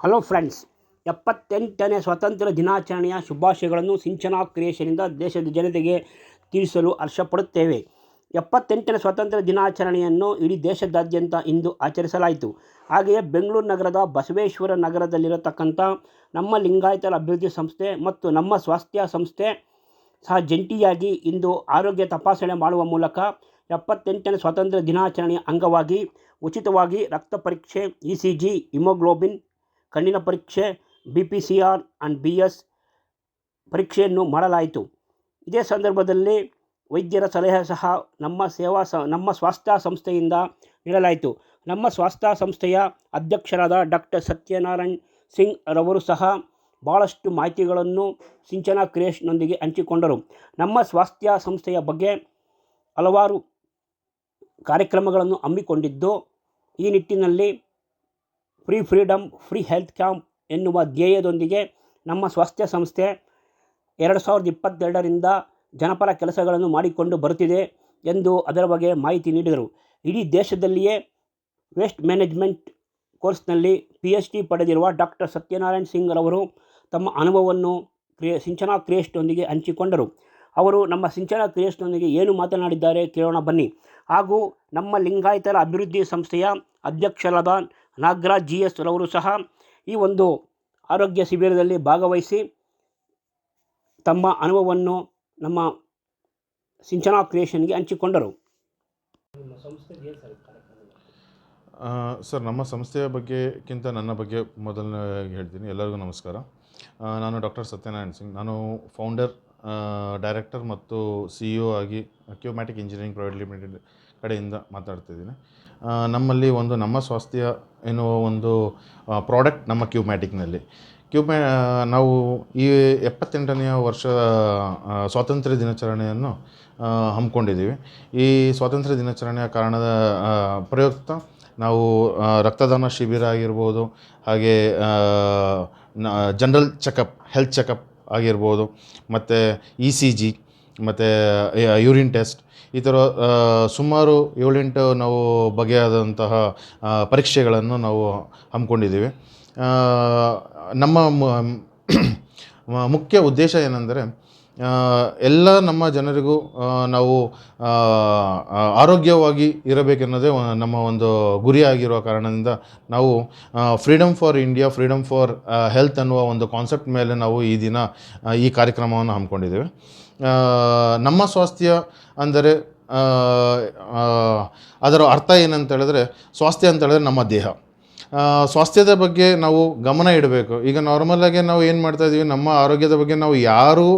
Hello friends ಎಪ್ಪತ್ತೆಂಟನೇ ಸ್ವಾತಂತ್ರ್ಯ ದಿನಾಚರಣೆಯ ಶುಭಾಶಯಗಳನ್ನು ಸಿಂಚನಾ ಕ್ರಿಯೇಷನಿಂದ ದೇಶದ ಜನತೆಗೆ ತಿಳಿಸಲು ಹರ್ಷಪಡುತ್ತೇವೆ. ಎಪ್ಪತ್ತೆಂಟನೇ ಸ್ವಾತಂತ್ರ್ಯ ದಿನಾಚರಣೆಯನ್ನು ಇಡೀ ದೇಶದಾದ್ಯಂತ ಇಂದು ಆಚರಿಸಲಾಯಿತು. ಹಾಗೆಯೇ ಬೆಂಗಳೂರು ನಗರದ ಬಸವೇಶ್ವರ ನಗರದಲ್ಲಿರತಕ್ಕಂಥ ನಮ್ಮ ಲಿಂಗಾಯತರ ಅಭಿವೃದ್ಧಿ ಸಂಸ್ಥೆ ಮತ್ತು ನಮ್ಮ ಸ್ವಾಸ್ಥ್ಯ ಸಂಸ್ಥೆ ಸಹ ಜಂಟಿಯಾಗಿ ಇಂದು ಆರೋಗ್ಯ ತಪಾಸಣೆ ಮಾಡುವ ಮೂಲಕ ಎಪ್ಪತ್ತೆಂಟನೇ ಸ್ವಾತಂತ್ರ್ಯ ದಿನಾಚರಣೆಯ ಅಂಗವಾಗಿ ಉಚಿತವಾಗಿ ರಕ್ತ ಪರೀಕ್ಷೆ, ಇ ಸಿ ಜಿ, ಹಿಮೋಗ್ಲೋಬಿನ್ ಕಣ್ಣಿನ ಪರೀಕ್ಷೆ B P C R and B S ಪರೀಕ್ಷೆಯನ್ನು ಮಾಡಲಾಯಿತು. ಇದೇ ಸಂದರ್ಭದಲ್ಲಿ ವೈದ್ಯರ ಸಲಹೆ ಸಹ ನಮ್ಮ ಸೇವಾ ಸ, ನಮ್ಮ ಸ್ವಾಸ್ಥ್ಯ ಸಂಸ್ಥೆಯಿಂದ ನೀಡಲಾಯಿತು. ನಮ್ಮ ಸ್ವಾಸ್ಥ್ಯ ಸಂಸ್ಥೆಯ ಅಧ್ಯಕ್ಷರಾದ ಡಾಕ್ಟರ್ ಸತ್ಯನಾರಾಯಣ್ ಸಿಂಗ್ ರವರು ಸಹ ಭಾಳಷ್ಟು ಮಾಹಿತಿಗಳನ್ನು ಸಿಂಚನಾ ಕ್ರಿಯೇಷನ್ನೊಂದಿಗೆ ಹಂಚಿಕೊಂಡರು. ನಮ್ಮ ಸ್ವಾಸ್ಥ್ಯ ಸಂಸ್ಥೆಯ ಬಗ್ಗೆ ಹಲವಾರು ಕಾರ್ಯಕ್ರಮಗಳನ್ನು ಹಮ್ಮಿಕೊಂಡಿದ್ದು, ಈ ನಿಟ್ಟಿನಲ್ಲಿ free freedom free health camp ಎನ್ನುವ ಧ್ಯೇಯದೊಂದಿಗೆ ನಮ್ಮ ಸ್ವಾಸ್ಥ್ಯ ಸಂಸ್ಥೆ ಎರಡು ಸಾವಿರದ ಇಪ್ಪತ್ತೆರಡರಿಂದ ಜನಪರ ಕೆಲಸಗಳನ್ನು ಮಾಡಿಕೊಂಡು ಬರುತ್ತಿದೆ ಎಂದು ಅದರ ಬಗ್ಗೆ ಮಾಹಿತಿ ನೀಡಿದರು. ಇಡೀ ದೇಶದಲ್ಲಿಯೇ ವೇಸ್ಟ್ ಮ್ಯಾನೇಜ್ಮೆಂಟ್ ಕೋರ್ಸ್ನಲ್ಲಿ ಪಿ ಎಚ್ ಡಿ ಪಡೆದಿರುವ ಡಾಕ್ಟರ್ ಸತ್ಯನಾರಾಯಣ್ ಸಿಂಗ್ ರವರು ತಮ್ಮ ಅನುಭವವನ್ನು ಕ್ರಿಯೆ, ಸಿಂಚನಾ ಕ್ರಿಯೆಸ್ಟ್ನೊಂದಿಗೆ ಹಂಚಿಕೊಂಡರು. ಅವರು ನಮ್ಮ ಸಿಂಚನಾ ಕ್ರಿಯೆಸ್ಟ್ನೊಂದಿಗೆ ಏನು ಮಾತನಾಡಿದ್ದಾರೆ ಕೇಳೋಣ ಬನ್ನಿ. ಹಾಗೂ ನಮ್ಮ ಲಿಂಗಾಯತರ ಅಭಿವೃದ್ಧಿ ಸಂಸ್ಥೆಯ ಅಧ್ಯಕ್ಷರಾದ ನಾಗರಾಜ್ ಜಿ ಎಸ್ ರವರು ಸಹ ಈ ಒಂದು ಆರೋಗ್ಯ ಶಿಬಿರದಲ್ಲಿ ಭಾಗವಹಿಸಿ ತಮ್ಮ ಅನುಭವವನ್ನು ನಮ್ಮ ಸಿಂಚನ ಕ್ರಿಯೇಷನ್ಗೆ ಹಂಚಿಕೊಂಡರು. ಸರ್ ನಮ್ಮ ಸಂಸ್ಥೆಯ ಬಗ್ಗೆಕ್ಕಿಂತ ನನ್ನ ಬಗ್ಗೆ ಮೊದಲನೇ ಹೇಳ್ತೀನಿ. ಎಲ್ಲರಿಗೂ ನಮಸ್ಕಾರ. ನಾನು ಡಾಕ್ಟರ್ ಸತ್ಯನಾರಾಯಣ್ ಸಿಂಗ್. ನಾನು ಫೌಂಡರ್ ಡೈರೆಕ್ಟರ್ ಮತ್ತು ಸಿ ಇ ಒ ಆಗಿ ಕ್ಯೂಮ್ಯಾಟಿಕ್ ಇಂಜಿನಿಯರಿಂಗ್ ಪ್ರೈವೇಟ್ ಲಿಮಿಟೆಡ್ ಕಡೆಯಿಂದ ಮಾತಾಡ್ತಿದ್ದೀನಿ ನಮ್ಮಲ್ಲಿ ಒಂದು ನಮ್ಮ ಸ್ವಾಸ್ಥ್ಯ ಎನ್ನುವ ಒಂದು ಪ್ರಾಡಕ್ಟ್ ನಮ್ಮ ಕ್ಯೂಮ್ಯಾಟಿಕ್ನಲ್ಲಿ. ಕ್ಯೂಮ್ಯಾ ನಾವು ಈ ಎಪ್ಪತ್ತೆಂಟನೆಯ ವರ್ಷ ಸ್ವಾತಂತ್ರ್ಯ ದಿನಾಚರಣೆಯನ್ನು ಹಮ್ಮಿಕೊಂಡಿದ್ದೀವಿ. ಈ ಸ್ವಾತಂತ್ರ್ಯ ದಿನಾಚರಣೆಯ ಕಾರಣದ ಪ್ರಯುಕ್ತ ನಾವು ರಕ್ತದಾನ ಶಿಬಿರ ಆಗಿರ್ಬೋದು, ಹಾಗೆ ಜನರಲ್ ಚೆಕಪ್, ಹೆಲ್ತ್ ಚೆಕಪ್ ಆಗಿರ್ಬೋದು. ಮತ್ತು ಇ ಸಿ ಜಿ ಮತ್ತು ಯೂರಿನ್ ಟೆಸ್ಟ್ ಈ ಥರ ಸುಮಾರು ಏಳೆಂಟು ನಾವು ಬಗೆಯಾದಂತಹ ಪರೀಕ್ಷೆಗಳನ್ನು ನಾವು ಹಮ್ಮಿಕೊಂಡಿದ್ದೀವಿ. ನಮ್ಮ ಮುಖ್ಯ ಉದ್ದೇಶ ಏನೆಂದರೆ ಎಲ್ಲ ನಮ್ಮ ಜನರಿಗೂ ನಾವು ಆರೋಗ್ಯವಾಗಿ ಇರಬೇಕೆನ್ನೋದೇ ನಮ್ಮ ಒಂದು ಗುರಿಯಾಗಿರುವ ಕಾರಣದಿಂದ ನಾವು freedom for India freedom for health ಅನ್ನುವ ಒಂದು ಕಾನ್ಸೆಪ್ಟ್ ಮೇಲೆ ನಾವು ಈ ದಿನ ಈ ಕಾರ್ಯಕ್ರಮವನ್ನು ಹಮ್ಮಿಕೊಂಡಿದ್ದೇವೆ. ನಮ್ಮ ಸ್ವಾಸ್ಥ್ಯ ಅಂದರೆ ಅದರ ಅರ್ಥ ಏನಂತ ಹೇಳಿದ್ರೆ, ಸ್ವಾಸ್ಥ್ಯ ಅಂತ ಹೇಳಿದ್ರೆ ನಮ್ಮ ದೇಹ. ಸ್ವಾಸ್ಥ್ಯದ ಬಗ್ಗೆ ನಾವು ಗಮನ ಇಡಬೇಕು. ಈಗ ನಾರ್ಮಲಾಗಿ ನಾವು ಏನು ಮಾಡ್ತಾ ಇದ್ದೀವಿ ನಮ್ಮ ಆರೋಗ್ಯದ ಬಗ್ಗೆ ನಾವು ಯಾರೂ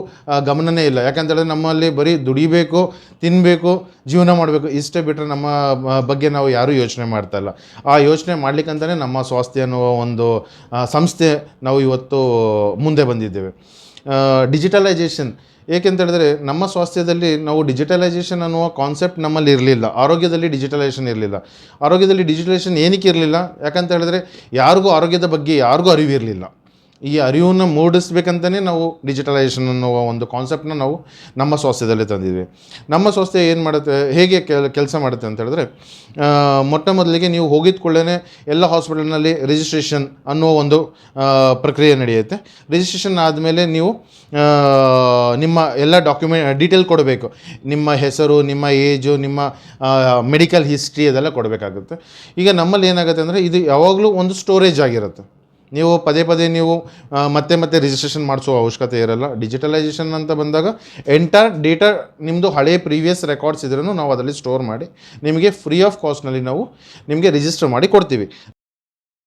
ಗಮನನೇ ಇಲ್ಲ. ಯಾಕಂತೇಳಿದ್ರೆ ನಮ್ಮಲ್ಲಿ ಬರೀ ದುಡಿಬೇಕು ತಿನ್ನಬೇಕು ಜೀವನ ಮಾಡಬೇಕು, ಇಷ್ಟೇ ಬಿಟ್ಟರೆ ನಮ್ಮ ಬಗ್ಗೆ ನಾವು ಯಾರೂ ಯೋಚನೆ ಮಾಡ್ತಾ ಇಲ್ಲ. ಆ ಯೋಚನೆ ಮಾಡಲಿಕ್ಕಂತಲೇ ನಮ್ಮ ಸ್ವಾಸ್ಥ್ಯ ಅನ್ನುವ ಒಂದು ಸಂಸ್ಥೆ ನಾವು ಇವತ್ತು ಮುಂದೆ ಬಂದಿದ್ದೇವೆ. ಡಿಜಿಟಲೈಜೇಷನ್ ಏಕೆಂತ ಹೇಳಿದ್ರೆ ನಮ್ಮ ಸ್ವಾಸ್ಥ್ಯದಲ್ಲಿ ನಾವು ಡಿಜಿಟಲೈಸೇಷನ್ ಅನ್ನುವ ಕಾನ್ಸೆಪ್ಟ್ ನಮ್ಮಲ್ಲಿ ಇರಲಿಲ್ಲ. ಆರೋಗ್ಯದಲ್ಲಿ ಡಿಜಿಟಲೈಸೇಷನ್ ಇರಲಿಲ್ಲ. ಆರೋಗ್ಯದಲ್ಲಿ ಡಿಜಿಟಲೈಸೇಷನ್ ಏನಕ್ಕೆ ಇರಲಿಲ್ಲ? ಯಾಕಂತ ಹೇಳಿದ್ರೆ ಯಾರಿಗೂ ಆರೋಗ್ಯದ ಬಗ್ಗೆ ಯಾರಿಗೂ ಅರಿವಿರಲಿಲ್ಲ. ಈ ಅರಿವನ್ನು ಮೂಡಿಸ್ಬೇಕಂತಲೇ ನಾವು ಡಿಜಿಟಲೈಸೇಷನ್ ಅನ್ನುವ ಒಂದು ಕಾನ್ಸೆಪ್ಟನ್ನ ನಾವು ನಮ್ಮ ಸ್ವಾಸ್ಥ್ಯದಲ್ಲಿ ತಂದಿದ್ವಿ. ನಮ್ಮ ಸ್ವಾಸ್ಥ್ಯ ಏನು ಮಾಡುತ್ತೆ, ಹೇಗೆ ಕೆಲಸ ಮಾಡುತ್ತೆ ಅಂತ ಹೇಳಿದ್ರೆ ಮೊಟ್ಟ ಮೊದಲಿಗೆ ನೀವು ಹೋಗಿದ ಕೂಡಲೇ ಎಲ್ಲ ಹಾಸ್ಪಿಟಲ್ನಲ್ಲಿ ರಿಜಿಸ್ಟ್ರೇಷನ್ ಅನ್ನೋ ಒಂದು ಪ್ರಕ್ರಿಯೆ ನಡೆಯುತ್ತೆ. ರಿಜಿಸ್ಟ್ರೇಷನ್ ಆದಮೇಲೆ ನೀವು ನಿಮ್ಮ ಎಲ್ಲ ಡಾಕ್ಯುಮೆಂಟ್ ಡೀಟೇಲ್ ಕೊಡಬೇಕು. ನಿಮ್ಮ ಹೆಸರು, ನಿಮ್ಮ ಏಜು ನಿಮ್ಮ ಮೆಡಿಕಲ್ ಹಿಸ್ಟ್ರಿ ಅದೆಲ್ಲ ಕೊಡಬೇಕಾಗುತ್ತೆ. ಈಗ ನಮ್ಮಲ್ಲಿ ಏನಾಗುತ್ತೆ ಅಂದರೆ ಇದು ಯಾವಾಗಲೂ ಒಂದು ಸ್ಟೋರೇಜ್ ಆಗಿರುತ್ತೆ. ನೀವು ಪದೇ ಪದೇ ನೀವು ಮತ್ತೆ ಮತ್ತೆ ರಿಜಿಸ್ಟ್ರೇಷನ್ ಮಾಡಿಸೋ ಅವಶ್ಯಕತೆ ಇರಲ್ಲ. ಡಿಜಿಟಲೈಸೇಷನ್ ಅಂತ ಬಂದಾಗ ಎಂಟರ್ ಡೇಟಾ ನಿಮ್ಮದು ಹಳೆ ಪ್ರೀವಿಯಸ್ ರೆಕಾರ್ಡ್ಸ್ ಇದ್ರೂ ನಾವು ಅದರಲ್ಲಿ ಸ್ಟೋರ್ ಮಾಡಿ, ನಿಮಗೆ ಫ್ರೀ ಆಫ್ ಕಾಸ್ಟ್ನಲ್ಲಿ ನಾವು ನಿಮಗೆ ರಿಜಿಸ್ಟರ್ ಮಾಡಿ ಕೊಡ್ತೀವಿ.